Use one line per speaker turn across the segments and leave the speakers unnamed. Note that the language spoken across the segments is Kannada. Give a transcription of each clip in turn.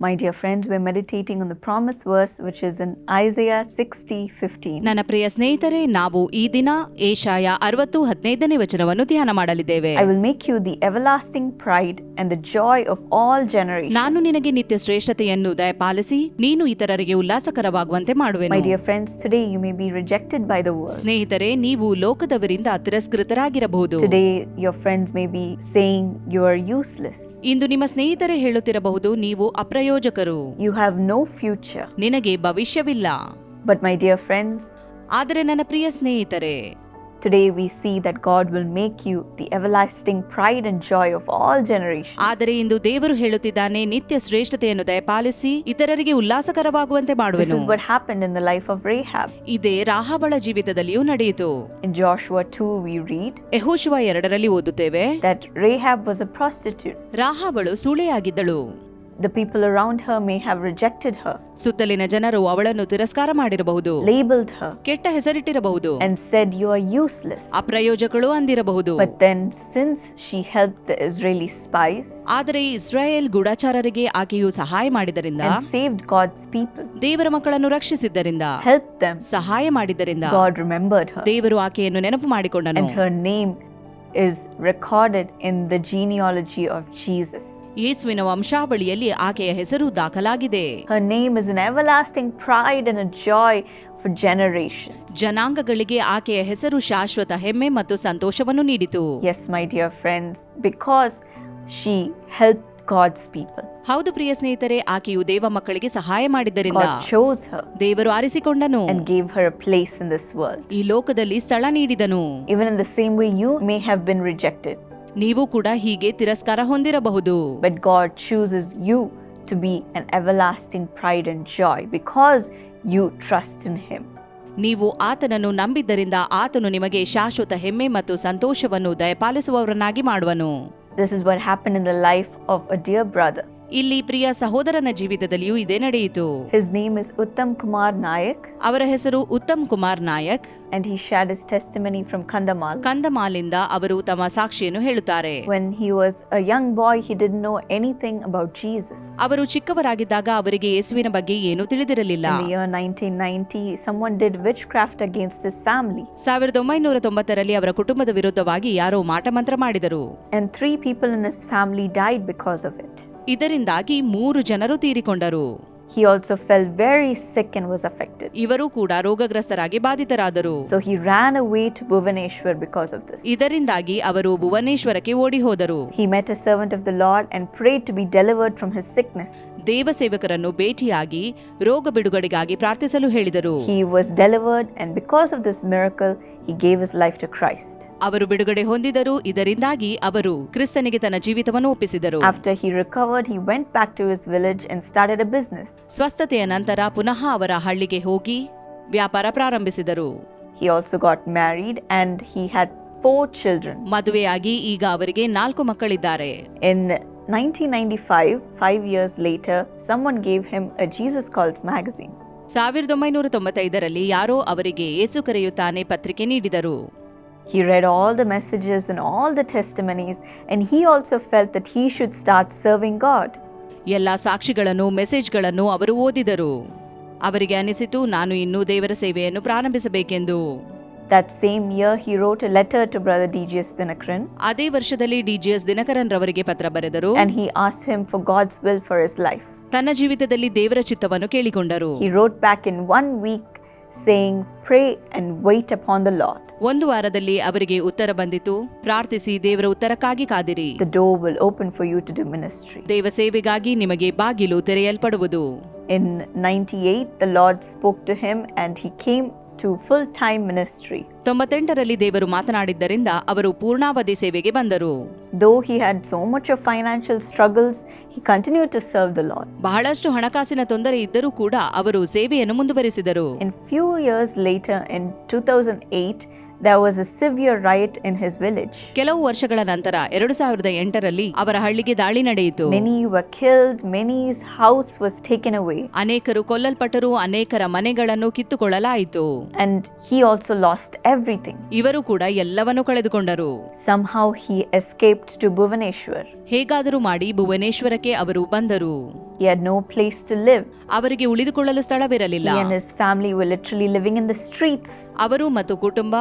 My dear friends, we're meditating on the promised verse which is in Isaiah 60 15.
ನನ್ನ ಪ್ರಿಯ ಸ್ನೇಹಿತರೆ ನಾವು ಈ ದಿನ ಏಷಾಯ ಅರವತ್ತು ಹದಿನೈದನೇ ವಚನವನ್ನು ಧ್ಯಾನ ಮಾಡಲಿದ್ದೇವೆ
I will make you the everlasting pride and the joy of all generations.
ನಾನು ನಿನಗೆ ನಿತ್ಯ ಶ್ರೇಷ್ಠತೆಯನ್ನು ದಯಪಾಲಿಸಿ ನೀನು ಇತರರಿಗೆ ಉಲ್ಲಾಸಕರವಾಗುವಂತೆ
My
ಮಾಡುವೆನು
dear friends, today you may be rejected by the world.
ಸ್ನೇಹಿತರೆ ನೀವು ಲೋಕದವರಿಂದ ತಿರಸ್ಕೃತರಾಗಿರಬಹುದು
Today, your friends may be saying you are useless.
ಇಂದು ನಿಮ್ಮ ಸ್ನೇಹಿತರೇ ಹೇಳುತ್ತಿರಬಹುದು ನೀವು ಅಪ್ರಯೋಜಕರು
You have no future.
ನಿನಗೆ ಭವಿಷ್ಯವಿಲ್ಲ
But, my dear friends,
ಆದರೆ ನನ್ನ ಪ್ರಿಯ ಸ್ನೇಹಿತರೆ
today we see that God will make you the everlasting pride and joy of all generations.
ಆದರೆ ಇಂದು ದೇವರು ಹೇಳುತ್ತಿದ್ದಾನೆ ನಿತ್ಯ ಶ್ರೇಷ್ಠತೆಯನ್ನು ದಯಪಾಲಿಸಿ ಇತರರಿಗೆ ಉಲ್ಲಾಸಕರವಾಗುವಂತೆ
This
ಮಾಡುವೆನು
is what happened in the life of Rahab.
ಇದೇ ರಾಹಾಬಳ ಜೀವಿತದಲ್ಲಿಯೂ ನಡೆಯಿತು
In Joshua 2, we read
ಯಹೋಶುವ ಎರಡರಲ್ಲಿ ಓದುತ್ತೇವೆ
that Rahab was a prostitute.
ರಾಹಾಬಳು ಸುಳೆಯಾಗಿದ್ದಳು
The people around her may have rejected her,
ಸುತ್ತಲಿನ ಜನರು ಅವಳನ್ನು ತಿರಸ್ಕಾರ ಮಾಡಿರಬಹುದು
labeled her,
ಕೆಟ್ಟ ಹೆಸರಿಟ್ಟಿರಬಹುದು
and said, You are useless.
ಅಪ್ರಯೋಜಕಳು ಅಂದಿರಬಹುದು
But then, since she helped the Israeli spies
ಆದರೆ ಇಸ್ರಾಯೇಲ್ ಗೂಢಾಚಾರರಿಗೆ ಆಕೆಯು ಸಹಾಯ ಮಾಡಿದರಿಂದ
and saved God's people,
ದೇವರ ಮಕ್ಕಳನ್ನು ರಕ್ಷಿಸಿದ್ದರಿಂದ
helped them,
ಸಹಾಯ ಮಾಡಿದ್ದರಿಂದ
God remembered her.
ದೇವರು ಆಕೆಯನ್ನು ನೆನಪು ಮಾಡಿಕೊಂಡನು
And her name is recorded in the genealogy of Jesus.
ಯೇಸುವಿನ ವಂಶಾವಳಿಯಲ್ಲಿ ಆಕೆಯ ಹೆಸರು ದಾಖಲಾಗಿದೆ
Her name is an everlasting pride and a joy for generations.
ಜನಾಂಗಗಳಿಗೆ ಆಕೆಯ ಹೆಸರು ಶಾಶ್ವತ ಹೆಮ್ಮೆ ಮತ್ತು ಸಂತೋಷವನ್ನು ನೀಡಿತು
Yes, my dear friends, because she helped God's people.
ಹೌದು ಪ್ರಿಯ ಸ್ನೇಹಿತರೆ ಆಕೆಯು ದೇವ ಮಕ್ಕಳಿಗೆ ಸಹಾಯ ಮಾಡಿದ್ದರಿಂದ
God chose her
ದೇವರು ಆರಿಸಿಕೊಂಡನು
and gave her a place in this world.
ಈ ಲೋಕದಲ್ಲಿ ಸ್ಥಳ ನೀಡಿದನು
Even in the same way, you may have been rejected,
ನೀವು ಕೂಡ ಹೀಗೆ ತಿರಸ್ಕಾರ ಹೊಂದಿರಬಹುದು
but God chooses you to be an everlasting pride and joy because you trust in Him.
ನೀವು ಆತನನ್ನು ನಂಬಿದ್ದರಿಂದ ಆತನು ನಿಮಗೆ ಶಾಶ್ವತ ಹೆಮ್ಮೆ ಮತ್ತು ಸಂತೋಷವನ್ನು ದಯಪಾಲಿಸುವವರನ್ನಾಗಿ ಮಾಡುವನು
This is what happened in the life of a dear brother.
ಇಲ್ಲಿ ಪ್ರಿಯ ಸಹೋದರನ ಜೀವಿತದಲ್ಲಿಯೂ ಇದೇ ನಡೆಯಿತು
His name is Uttam Kumar Nayak,
ಅವರ ಹೆಸರು Uttam Kumar Nayak
and he shared his testimony from Kandamal.
ಕಂದಮಾಲಿಂದ ಅವರು ತಮ್ಮ ಸಾಕ್ಷಿಯನ್ನು ಹೇಳುತ್ತಾರೆ
When he was a young boy, he didn't know anything about Jesus.
ಅವರು ಚಿಕ್ಕವರಾಗಿದ್ದಾಗ ಅವರಿಗೆ ಯೇಸುವಿನ ಬಗ್ಗೆ ಏನೂ ತಿಳಿದಿರಲಿಲ್ಲ
In the year 1990, someone did witchcraft against his family,
ಸಾವಿರದ ಒಂಬೈನೂರ ತೊಂಬತ್ತರಲ್ಲಿ ಅವರ ಕುಟುಂಬದ ವಿರುದ್ಧವಾಗಿ ಯಾರೋ ಮಾಟಮಂತ್ರ ಮಾಡಿದರು
and three people in his family died because of it.
ಇದರಿಂದಾಗಿ ಮೂರು ಜನರು ತೀರಿಕೊಂಡರು
He also fell very sick and was affected.
ಇವರು ಕೂಡ ರೋಗಗ್ರಸ್ತರಾಗಿ ಬಾಧಿತರಾದರು
So he ran away to Bhuvaneshwar because of this.
ಇದರಿಂದಾಗಿ ಅವರು ಭುವನೇಶ್ವರಕ್ಕೆ ಓಡಿಹೋದರು.
He met a servant of the Lord and prayed to be delivered from his sickness.
ದೇವ ಸೇವಕರನ್ನು ಭೇಟಿಯಾಗಿ ರೋಗ ಬಿಡುಗಡೆಗಾಗಿ ಪ್ರಾರ್ಥಿಸಲು ಹೇಳಿದರು
He was delivered, and because of this miracle, he gave his life to Christ.
ಅವರು ಬಿಡುಗಡೆ ಹೊಂದಿದರು ಇದರಿಂದಾಗಿ ಅವರು ಕ್ರಿಸ್ತನಿಗೆ ತನ್ನ ಜೀವಿತವನ್ನು ಒಪ್ಪಿಸಿದರು
After he recovered, he went back to his village and started a business.
ಸ್ವಸ್ಥತೆಯ ನಂತರ ಪುನಃ ಅವರ ಹಳ್ಳಿಗೆ ಹೋಗಿ ವ್ಯಾಪಾರ ಪ್ರಾರಂಭಿಸಿದರು
He also got married and he had four children.
ಮದುವೆಯಾಗಿ ಈಗ ಅವರಿಗೆ ನಾಲ್ಕು ಮಕ್ಕಳಿದ್ದಾರೆ
In 1995, five years later, someone gave him a Jesus Calls magazine.
ಸಾವಿರದ ಒಂಬೈನೂರ ತೊಂಬತ್ತೈದರಲ್ಲಿ ಯಾರೋ ಅವರಿಗೆ ಏಸು ಕರೆಯುತ್ತಾನೆ ಪತ್ರಿಕೆ ನೀಡಿದರು
He read all the messages and all the testimonies, and he also felt that he should start serving God.
ಎಲ್ಲ ಸಾಕ್ಷಿಗಳನ್ನು ಮೆಸೇಜ್ಗಳನ್ನು ಅವರು ಓದಿದರು ಅವರಿಗೆ ಅನಿಸಿತು ನಾನು ಇನ್ನೂ ದೇವರ ಸೇವೆಯನ್ನು ಪ್ರಾರಂಭಿಸಬೇಕೆಂದು
That same year, he wrote a letter to Brother D.G.S. Dinakaran
ಅದೇ ವರ್ಷದಲ್ಲಿ ಡಿಜಿಎಸ್ ದಿನಕರನ್ ರವರಿಗೆ ಪತ್ರ ಬರೆದರು
and he asked him for God's will for his life.
ತನ್ನ ಜೀವಿತದಲ್ಲಿ ದೇವರ ಚಿತ್ತವನ್ನು ಕೇಳಿಕೊಂಡರು. ಒಂದು ವಾರದಲ್ಲಿ ಅವರಿಗೆ ಉತ್ತರ ಬಂದಿತು. ಪ್ರಾರ್ಥಿಸಿ ದೇವರ ಉತ್ತರಕ್ಕಾಗಿ ಕಾದಿರಿ.
Open for you to do ministry
ದೇವ ಸೇವೆಗಾಗಿ ನಿಮಗೆ ಬಾಗಿಲು ತೆರೆಯಲ್ಪಡುವುದು.
In ninety eight the Lord spoke to him and he came to full time ministry.
ತೊಂಬತ್ತೆಂಟರಲ್ಲಿ ದೇವರು ಮಾತನಾಡಿದ್ದರಿಂದ ಅವರು ಪೂರ್ಣಾವಧಿ ಸೇವೆಗೆ ಬಂದರು
Though he had so much of financial struggles, he continued to serve the Lord.
ಬಹಳಷ್ಟು ಹಣಕಾಸಿನ ತೊಂದರೆ ಇದ್ದರೂ ಕೂಡ ಅವರು ಸೇವೆಯನ್ನು ಮುಂದುವರಿಸಿದರು
In few years later, in 2008, there was a severe riot in his village.
ಕೆಲವು ವರ್ಷಗಳ ನಂತರ ಎರಡು ಸಾವಿರದ ಎಂಟರಲ್ಲಿ ಅವರ ಹಳ್ಳಿಗೆ ದಾಳಿ ನಡೆಯಿತು
Many were killed, many's house was taken away,
ಅನೇಕರು ಕೊಲ್ಲಲ್ಪಟ್ಟರು ಅನೇಕರ ಮನೆಗಳನ್ನು ಕಿತ್ತುಕೊಳ್ಳಲಾಯಿತು
and he also lost everything.
ಇವರು ಕೂಡ ಎಲ್ಲವನ್ನೂ ಕಳೆದುಕೊಂಡರು
Somehow he escaped to Bhuvneshwar
ಹೇಗಾದರೂ ಮಾಡಿ ಭುವನೇಶ್ವರಕ್ಕೆ ಅವರು ಬಂದರು
He had no place to live.
ಅವರಿಗೆ ಉಳಿದುಕೊಳ್ಳಲು ಸ್ಥಳವಿರಲಿಲ್ಲ
He and his family were literally living in the streets.
ಅವರು ಮತ್ತು ಕುಟುಂಬ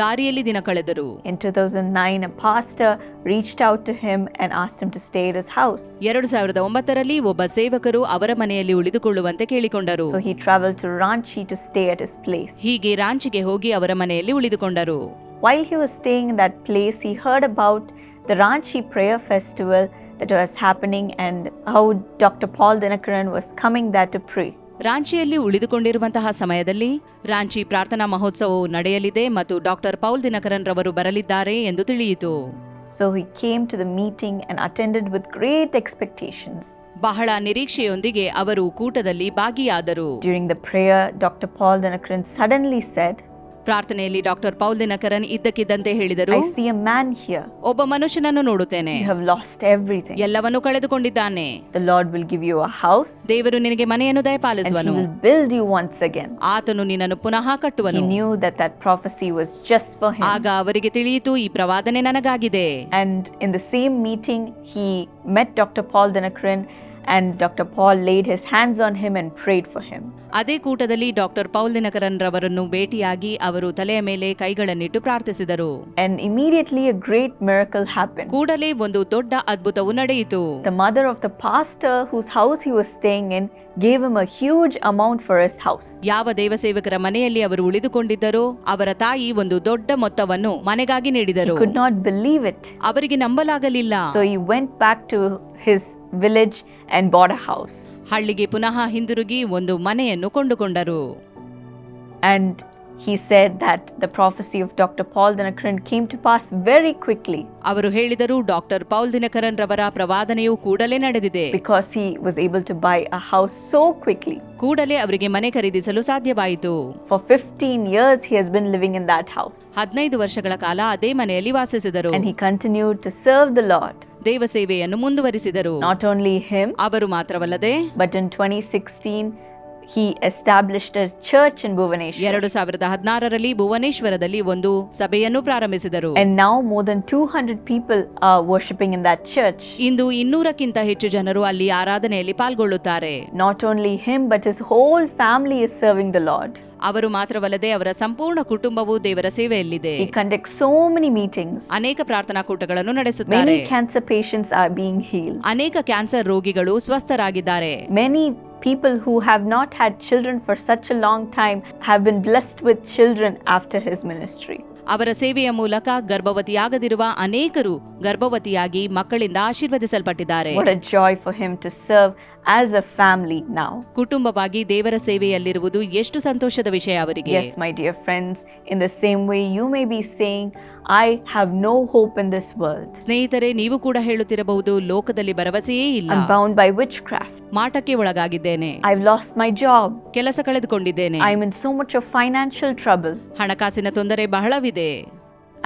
ದಾರಿಯಲ್ಲಿ ದಿನ ಕಳೆದರು
In 2009, a pastor reached out to him and asked him to stay at his house.
ಎರಡು ಸಾವಿರದ ಒಂಬತ್ತರಲ್ಲಿ ಒಬ್ಬ ಸೇವಕರು ಅವರ ಮನೆಯಲ್ಲಿ ಉಳಿದುಕೊಳ್ಳುವಂತೆ ಕೇಳಿಕೊಂಡರು
So he traveled to Ranchi to stay at his place.
ಹೀಗೆ ರಾಂಚಿಗೆ ಹೋಗಿ ಅವರ ಮನೆಯಲ್ಲಿ ಉಳಿದುಕೊಂಡರು
While he was staying in that place, he heard about the Ranchi prayer festival that was happening and how Dr. Paul Dinakaran was coming there to pray.
ರಾಂಚಿಯಲ್ಲಿ ಉಳಿದುಕೊಂಡಿರುವಂತಹ ಸಮಯದಲ್ಲಿ ರಾಂಚಿ ಪ್ರಾರ್ಥನಾ ಮಹೋತ್ಸವವು ನಡೆಯಲಿದೆ ಮತ್ತು ಡಾಕ್ಟರ್ ಪೌಲ್ ದಿನಕರನ್ ರವರು ಬರಲಿದ್ದಾರೆ ಎಂದು ತಿಳಿಯಿತು
So he came to the meeting and attended with great expectations.
ಬಹಳ ನಿರೀಕ್ಷೆಯೊಂದಿಗೆ ಅವರು ಕೂಟದಲ್ಲಿ ಭಾಗಿಯಾದರು
During the prayer, Dr. Paul Dinakaran suddenly said,
ಪ್ರಾರ್ಥನೆಯಲ್ಲಿ ಡಾಕ್ಟರ್ ಪೌಲ್ ದಿನಕರನ್ ಇದ್ದಕ್ಕಿದ್ದಂತೆ ಹೇಳಿದರು
ಐ ಸಿ ಹಿಯರ್
ಒಬ್ಬ ಮನುಷ್ಯನನ್ನು ನೋಡುತ್ತೇನೆ.
ಹ್ಯಾವ್ ಲಾಸ್ಟ್ ಎವ್ರಿಥಿಂಗ್
ಎಲ್ಲವನ್ನು ಕಳೆದುಕೊಂಡಿದ್ದಾನೆ.
Lord will give you a house
ದೇವರು ನಿನಗೆ ಮನೆಯನ್ನು ದಯಪಾಲಿಸುವನು.
ಬಿಲ್ಡ್ ಯು ವಾನ್ಸ್ ಅಗೇನ್
ಆತನು ನಿನ್ನನ್ನು ಪುನಃ ಕಟ್ಟುವನು.
He knew that that was just for him
ಆಗ ಅವರಿಗೆ ತಿಳಿಯಿತು ಈ ಪ್ರವಾದನೆ ನನಗಾಗಿದೆ.
And in the same meeting he met doctor Paul Dinakaran and Dr. Paul laid his hands on him and prayed for him.
ಅದೇ ಕೂಟದಲ್ಲಿ ಡಾಕ್ಟರ್ ಪೌಲ್ ದಿನಕರನ್ ರವರನ್ನು ಭೇಟಿಯಾಗಿ ಅವರು ತಲೆಯ ಮೇಲೆ ಕೈಗಳನ್ನಿಟ್ಟು ಪ್ರಾರ್ಥಿಸಿದರು
And immediately a great miracle happened.
ಕೂಡಲೇ ಒಂದು ದೊಡ್ಡ ಅದ್ಭುತವು ನಡೆಯಿತು
The mother of the pastor whose house he was staying in gave him a huge amount for his house.
ಯಾವ ದೇವಸೇವಕರ ಮನೆಯಲ್ಲಿ ಅವರು ಉಳಿದುಕೊಂಡಿದ್ದರೋ ಅವರ ತಾಯಿ ಒಂದು ದೊಡ್ಡ ಮೊತ್ತವನ್ನು ಮನೆಗಾಗಿ
He
ನೀಡಿದರು
could not believe it.
ಅವರಿಗೆ ನಂಬಲಾಗಲಿಲ್ಲ
So he went back to his village and bought a house.
ಹಳ್ಳಿಗೆ ಪುನಃ ಹಿಂದಿರುಗಿ ಒಂದು ಮನೆಯನ್ನು ಕೊಂಡುಕೊಂಡರು
And he said that the prophecy of Dr. Paul Dinakaran came to pass very quickly
ಅವರು ಹೇಳಿದರು ಡಾಕ್ಟರ್ ಪೌಲ್ ದಿನಕರನ್ ರವರ ಪ್ರವಾದನೆಯು ಕೂಡಲೇ ನಡೆದಿದೆ
because he was able to buy a house so quickly.
ಕೂಡಲೇ ಅವರಿಗೆ ಮನೆ ಖರೀದಿಸಲು ಸಾಧ್ಯವಾಯಿತು
For 15 years, he has been living in that house.
ಹದಿನೈದು ವರ್ಷಗಳ ಕಾಲ ಅದೇ ಮನೆಯಲ್ಲಿ ವಾಸಿಸಿದರು
And he continued to serve the Lord.
ದೇವ ಸೇವೆಯನ್ನು ಮುಂದುವರಿಸಿದರು
Not only him,
ಅವರು ಮಾತ್ರವಲ್ಲದೆ
but in 2016, he established a church in Bhubaneswar.
ಎರಡು ಸಾವಿರದ ಹದಿನಾರರಲ್ಲಿ ಭುವನೇಶ್ವರದಲ್ಲಿ ಒಂದು ಸಭೆಯನ್ನು ಪ್ರಾರಂಭಿಸಿದರು
And now more than 200 people are worshipping in that church.
ಇಂದು ಇನ್ನೂರಕ್ಕಿಂತ ಹೆಚ್ಚು ಜನರು ಅಲ್ಲಿ ಆರಾಧನೆಯಲ್ಲಿ ಪಾಲ್ಗೊಳ್ಳುತ್ತಾರೆ
Not only him, but his whole family is serving the Lord.
ಅವರು ಮಾತ್ರವಲ್ಲದೆ ಅವರ ಸಂಪೂರ್ಣ ಕುಟುಂಬವು ದೇವರ ಸೇವೆಯಲ್ಲಿದೆ
He conducts so many meetings.
ಅನೇಕ ಪ್ರಾರ್ಥನಾ ಕೂಟಗಳನ್ನು ನಡೆಸುತ್ತಾರೆ
Many cancer patients are being healed.
ಅನೇಕ ಕ್ಯಾನ್ಸರ್ ರೋಗಿಗಳು ಸ್ವಸ್ಥರಾಗಿದ್ದಾರೆ
Many people who have not had children for such a long time have been blessed with children after his ministry.
ಅವರ ಸೇವೆಯ ಮೂಲಕ ಗರ್ಭವತಿಯಾಗದಿರುವ ಅನೇಕರು ಗರ್ಭವತಿಯಾಗಿ ಮಕ್ಕಳಿಂದ ಆಶೀರ್ವದಿಸಲ್ಪಟ್ಟಿದ್ದಾರೆ
What a joy for him to serve as a family ನಾವು
ಕುಟುಂಬವಾಗಿ ದೇವರ ಸೇವೆಯಲ್ಲಿರುವುದು ಎಷ್ಟು ಸಂತೋಷದ ವಿಷಯ ಅವರಿಗೆ?
Yes my dear friends in the same way you may be saying I have no hope in this world
ಸ್ನೇಹಿತರೆ ನೀವು ಕೂಡ ಹೇಳುತ್ತಿರಬಹುದು ಲೋಕದಲ್ಲಿ ಭರವಸೆಯೇ ಇಲ್ಲ.
ಬೌಂಡ್ ಬೈ ವಿಚ್ ಕ್ರಾಫ್ಟ್
ಮಾಟಕ್ಕೆ ಒಳಗಾಗಿದ್ದೇನೆ.
ಐ ಲಾಸ್ಟ್ ಮೈ ಜಾಬ್
ಕೆಲಸ ಕಳೆದುಕೊಂಡಿದ್ದೇನೆ.
I mean so much of financial trouble
ಹಣಕಾಸಿನ ತೊಂದರೆ ಬಹಳವಿದೆ.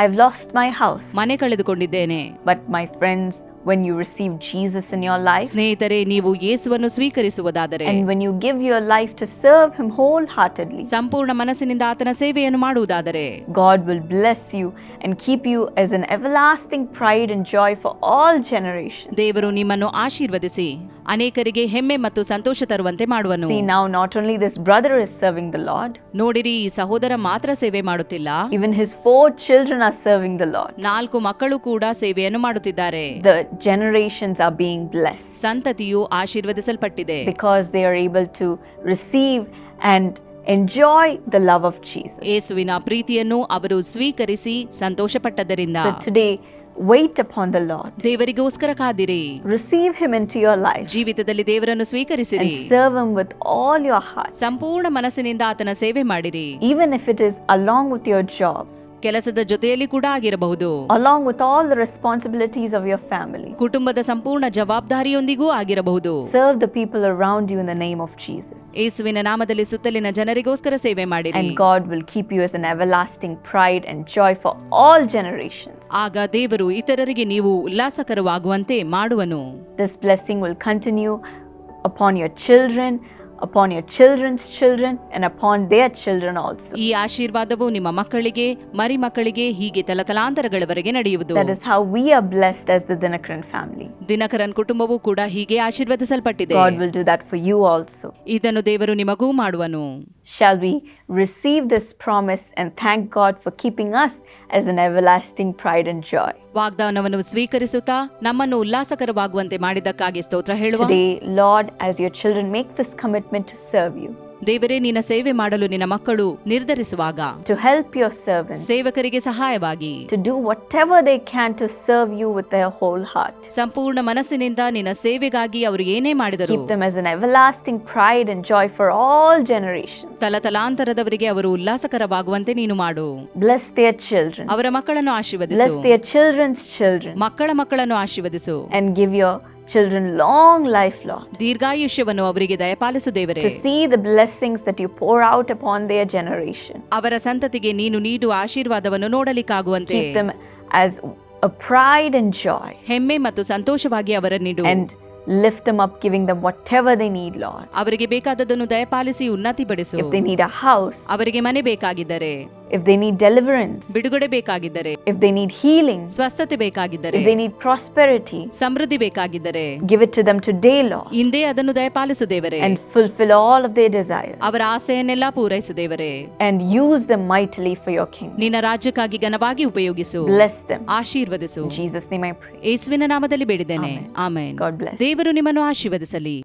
ಐ ಲಾಸ್ಟ್ ಮೈ ಹೌಸ್
ಮನೆ ಕಳೆದುಕೊಂಡಿದ್ದೇನೆ.
But my friends when you receive Jesus in your life,
ಸ್ನೇಹಿತರೆ ನೀವು ಯೇಸುವನ್ನು ಸ್ವೀಕರಿಸುವುದಾದರೆ
and when you give your life to serve Him wholeheartedly,
ಸಂಪೂರ್ಣ ಮನಸ್ಸಿನಿಂದ ಆತನ ಸೇವೆಯನ್ನು ಮಾಡುವುದಾದರೆ
God will bless you and keep you as an everlasting pride and joy for all generations.
ದೇವರು ನಿಮ್ಮನ್ನು ಆಶೀರ್ವದಿಸಿ ಅನೇಕರಿಗೆ ಹೆಮ್ಮೆ ಮತ್ತು ಸಂತೋಷ ತರುವಂತೆ ಮಾಡುವನು
See, now not only this brother is serving the Lord,
ನೋಡಿರಿ ಈ ಸಹೋದರ ಮಾತ್ರ ಸೇವೆ ಮಾಡುತ್ತಿಲ್ಲ
even his four children are serving the Lord.
ನಾಲ್ಕು ಮಕ್ಕಳು ಕೂಡ ಸೇವೆಯನ್ನು ಮಾಡುತ್ತಿದ್ದಾರೆ
The generations are being blessed
ಸಂತತಿಯು ಆಶೀರ್ವದಿಸಲ್ಪಟ್ಟಿದೆ
because they are able to receive and enjoy the love of Jesus.
ಯೇಸುವಿನ ಪ್ರೀತಿಯನ್ನು ಅವರು ಸ್ವೀಕರಿಸಿ ಸಂತೋಷಪಟ್ಟದರಿಂದ
So today, wait upon the Lord.
ದೇವರಿಗೋಸ್ಕರ ಕಾದಿರಿ
Receive Him into your life
ಜೀವಿತದಲ್ಲಿ ದೇವರನ್ನು ಸ್ವೀಕರಿಸಿರಿ
and serve Him with all your heart.
ಸಂಪೂರ್ಣ ಮನಸ್ಸಿನಿಂದ ಆತನ ಸೇವೆ ಮಾಡಿರಿ
Even if it is along with your job,
ಕೆಲಸದ ಜೊತೆಯಲ್ಲಿ ಕೂಡ ಆಗಿರಬಹುದು
along with all the responsibilities of your family.
ಕುಟುಂಬದ ಸಂಪೂರ್ಣ ಜವಾಬ್ದಾರಿಯೊಂದಿಗೂ ಆಗಿರಬಹುದು
Serve the people around you in the name of Jesus.
ಯೇಸುವಿನ ನಾಮದಲ್ಲಿ ಸುತ್ತಲಿನ ಜನರಿಗೋಸ್ಕರ ಸೇವೆ ಮಾಡಿರಿ
And God will keep you as an everlasting pride and joy for all generations.
ಆಗ ದೇವರು ಇತರರಿಗೆ ನೀವು ಉಲ್ಲಾಸಕರವಾಗುವಂತೆ ಮಾಡುವನು
This blessing will continue upon your children, upon your children's children, and upon their children also.
ಈ ಆಶೀರ್ವಾದವು ನಿಮ್ಮ ಮಕ್ಕಳಿಗೆ ಮರಿ ಮಕ್ಕಳಿಗೆ ಹೀಗೆ ತಲತಲಾಂತರಗಳವರೆಗೆ ನಡೆಯುವುದು
That is how we are blessed as the Dinakaran family.
Dinakaran ಕುಟುಂಬವು ಕೂಡ ಹೀಗೆ ಆಶೀರ್ವದಿಸಲ್ಪಟ್ಟಿದೆ
God will do that for you also.
ಇದನ್ನು ದೇವರು ನಿಮಗೂ ಮಾಡುವನು
Shall we receive this promise and thank God for keeping us as an everlasting pride and joy?
ವಾಗ್ದಾನವನ್ನು ಸ್ವೀಕರಿಸುತ್ತಾ ನಮ್ಮನ್ನು ಉಲ್ಲಾಸಕರವಾಗುವಂತೆ ಮಾಡಿದ್ದಕ್ಕಾಗಿ ಸ್ತೋತ್ರ ಹೇಳುವ
Today, Lord, as your children make this commitment to serve you,
ದೇವರೇ ನಿನ್ನ ಸೇವೆ ಮಾಡಲು ನಿನ್ನ ಮಕ್ಕಳು ನಿರ್ಧರಿಸುವಾಗ.
ಟು ಹೆಲ್ಪ್ ಯುವರ್ ಸರ್ವ್
ಸೇವಕರಿಗೆ ಸಹಾಯವಾಗಿ.
To do whatever they can to serve you with whole heart
ಸಂಪೂರ್ಣ ಮನಸ್ಸಿನಿಂದ ನಿನ್ನ ಸೇವೆಗಾಗಿ ಅವರು ಏನೇ ಮಾಡಿದರು.
Keep them as everlasting pride and joy for all generation
ತಲತಲಾಂತರದವರಿಗೆ ಅವರು ಉಲ್ಲಾಸಕರವಾಗುವಂತೆ ನೀನು ಮಾಡು.
ಬ್ಲೆಸ್ ದೇರ್ ಚಿಲ್ಡ್ರನ್
ಅವರ ಮಕ್ಕಳನ್ನು ಆಶೀರ್ವದಿಸು.
ಚಿಲ್ಡ್ರನ್ಸ್ ಚಿಲ್ಡ್ರನ್
ಮಕ್ಕಳ ಮಕ್ಕಳನ್ನು ಆಶೀರ್ವದಿಸು.
And give your children long life, Lord.
ದೀರ್ಘಾಯುಷ್ಯವನ್ನು ಅವರಿಗೆ ದಯಪಾಲಿಸು ದೇವರೇ
To see the blessings that you pour out upon their generation.
ಅವರ ಸಂತತಿಗೆ ನೀನು ನೀಡುವ ಆಶೀರ್ವಾದವನ್ನು ನೋಡಲಿಕ್ಕಾಗುವಂತೆ
Keep them as a pride and joy.
ಹೆಮ್ಮೆ ಮತ್ತು ಸಂತೋಷವಾಗಿ ಅವರನ್ನಿಡು
And lift them up, giving them whatever they need, Lord.
ಅವರಿಗೆ ಬೇಕಾದದ್ದನ್ನು ದಯಪಾಲಿಸಿ ಉನ್ನತಿಪಡಿಸು
If they need a house,
ಅವರಿಗೆ ಮನೆ ಬೇಕಾಗಿದ್ದರೆ
if they need deliverance,
ಬಿಡುಗಡೆ ಬೇಕಾಗಿದ್ದರೆ
if they need healing,
ಸ್ವಸ್ಥತೆ ಬೇಕಾಗಿದ್ದರೆ
if they need prosperity,
Samriddhi ಬೇಕಾಗಿದ್ದರೆ
give it to them today, Lord,
ಇಂದೇ ಅದನ್ನು ದಯಪಾಲಿಸು ದೇವರೇ
and fulfill all of their desires.
ಅವರ ಆಸೆಯನ್ನೆಲ್ಲ ಪೂರೈಸು ದೇವರೇ
And use them mightily for your kingdom.
ನಿನ್ನ ರಾಜ್ಯಕ್ಕಾಗಿ ಘನವಾಗಿ ಉಪಯೋಗಿಸು
Bless them.
ಆಶೀರ್ವದಿಸು
In Jesus' name I pray.
ಯೇಸುವಿನ ನಾಮದಲ್ಲಿ ಬೇಡಿದ್ದೇನೆ ಆಮೇನ್
God bless.
ದೇವರು ನಿಮ್ಮನ್ನು ಆಶೀರ್ವದಿಸಲಿ